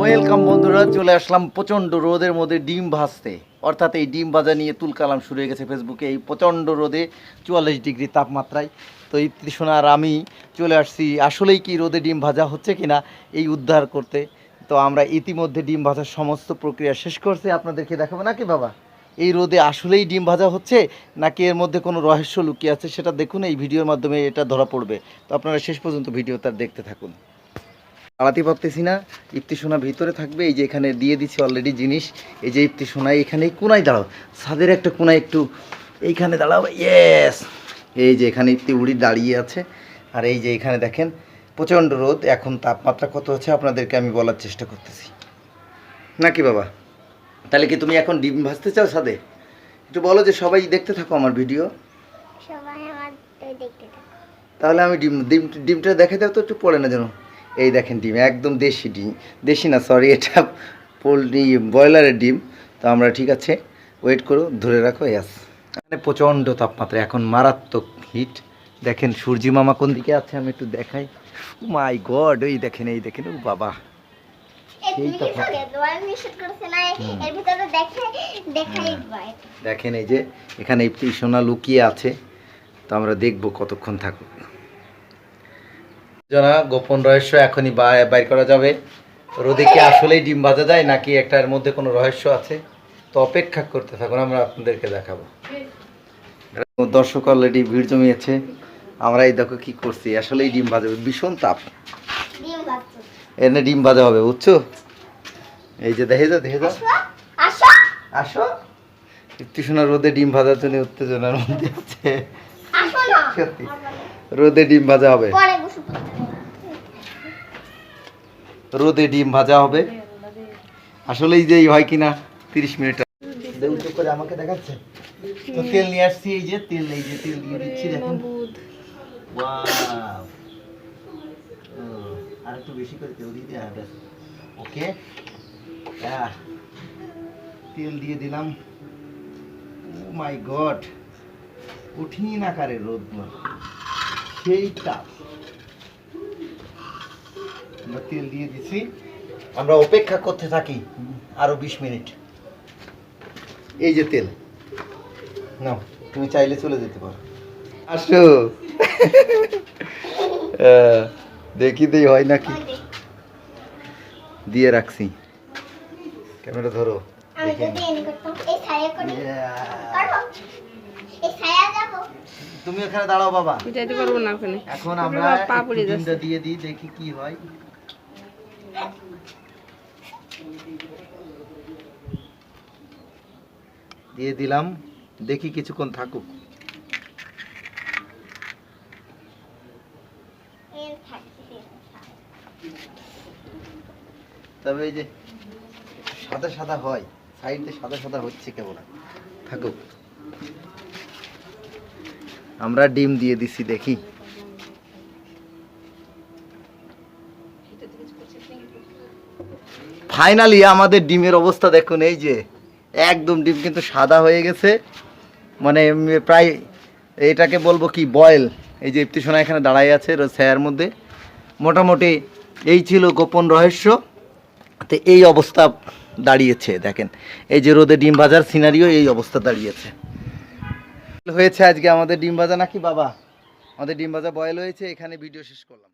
Welcome বন্ধুরা, চলে আসলাম প্রচণ্ড রোদের মধ্যে ডিম ভাজতে। অর্থাৎ এই ডিম ভাজা নিয়ে তুলকালাম শুরু হয়ে গেছে ফেসবুকে এই প্রচণ্ড রোদে চুয়াল্লিশ ডিগ্রি তাপমাত্রায়। তো এই তৃষ্ণা আর আমি চলে আসছি, আসলেই কি রোদে ডিম ভাজা হচ্ছে কিনা এই উদ্ধার করতে। তো আমরা ইতিমধ্যে ডিম ভাজার সমস্ত প্রক্রিয়া শেষ করছে, আপনাদেরকে দেখাবো নাকি বাবা? এই রোদে আসলেই ডিম ভাজা হচ্ছে নাকি এর মধ্যে কোনো রহস্য লুকিয়ে আছে সেটা দেখুন, এই ভিডিওর মাধ্যমে এটা ধরা পড়বে। তো আপনারা শেষ পর্যন্ত ভিডিওটা দেখতে থাকুন। দাঁড়াতে পারতেছি না ইপ্তি সোনা ভিতরে থাকবে এই যে এখানে দিয়ে দিচ্ছি অলরেডি জিনিস এই যে ইপ্তি সোনা এখানে এই কোনায় দাঁড়াও ছাদের একটা কোনায় একটু এইখানে দাঁড়াও ইয়েস এই যে এখানে ইপ্তি উড়ি দাঁড়িয়ে আছে আর এই যে এখানে দেখেন প্রচণ্ড রোদ এখন তাপমাত্রা কত হচ্ছে আপনাদেরকে আমি বলার চেষ্টা করতেছি। নাকি বাবা? তাহলে কি তুমি এখন ডিম ভাজতে চাও ছাদে? একটু বলো যে সবাই দেখতে থাকো আমার ভিডিও। তাহলে আমি ডিম ডিম ডিমটা দেখে দাও তো একটু পড়ে না যেন। এই দেখেন ডিম একদম দেশি ডিম। দেশি না সরি এটা পোলট্রি ব্রয়লারের ডিম। তো আমরা ঠিক আছে ওয়েট করো ধরে রাখো ইয়াস মানে প্রচণ্ড তাপমাত্রা এখন মারাত্মক হিট দেখেন সূর্যি মামা কোন দিকে আছে আমি একটু দেখাই। মাই গড ওই দেখেন এই দেখেন ও বাবা। দেখেন এই যে এখানে সোনা লুকিয়ে আছে। তো আমরা দেখব কতক্ষণ থাকুক। জানা গোপন রহস্য এখনই বাইর করা যাবে। রোদে কি আসলেই ডিম ভাজা যায় নাকি একটার মধ্যে কোনো রহস্য আছে? তো অপেক্ষা করতে থাকুন আমরা আপনাদেরকে দেখাবো। দর্শক অলরেডি ভিড় জমিয়েছে। আমরা এই দেখো কি করছি আসলেই ডিম ভাজা হবে। ভীষণ তাপ। এনে ডিম ভাজা হবে বুঝছ? এই যে দেখে যাও দেখে যাও। আসো একটু শোনা রোদে ডিম ভাজার জন্য উত্তেজনার মধ্যে আছে। আসো না। সত্যি। রোদে ডিম ভাজা হবে পরে গোসল করতে হবে। রোদে ডিম ভাজা হবে। আসলেই যে হয় কিনা, তিরিশ মিনিট। করে আমাকে দেখাচ্ছে? তেল নিয়ে আসছি, এই যে তেল, এই যে তেল দিয়ে দিচ্ছি, দেখুন। আর একটু বেশি করে তেল দিয়ে ব্যাস ওকে। তেল দিয়ে দিলাম। ও মাই গড, কঠিন আকারে রোদ সেই তাপ আমরা তেল দিয়ে দিছি। আমরা অপেক্ষা করতে থাকি আরও বিশ মিনিট। এই যে তেল। নাও তুমি চাইলে চলে যেতে পারো। আসো। দেখি দেই হয় নাকি? দিয়ে রাখছি। ক্যামেরা ধরো। তুমি এখানে দাঁড়াও বাবা। না ওখানে। এখন আমরা। দিয়ে দিই দেখি কি হয়। দিয়ে দিলাম। দেখি কিছুক্ষণ থাকুক। তবে এই যে সাদা সাদা হয় সাইডে সাদা সাদা হচ্ছে কেবল থাকুক। আমরা ডিম দিয়ে দিছি দেখি। ফাইনালি আমাদের ডিমের অবস্থা দেখুন এই যে। একদম ডিম কিন্তু সাদা হয়ে গেছে। মানে প্রায় এটাকে বলব কি, বয়েল। এই যে ইপ্তিসোনা এখানে দাঁড়াই আছে রো- ছায়ার মধ্যে। মোটামুটি এই ছিল গোপন রহস্য। তো এই অবস্থা দাঁড়িয়েছে, দেখেন। এই যে রোদে ডিম ভাজার সিনারিও এই অবস্থা দাঁড়িয়েছে। হয়েছে আজকে আমাদের ডিম ভাজা নাকি, বাবা? আমাদের ডিম ভাজা বয়েল হয়েছে, এখানে ভিডিও শেষ করলাম।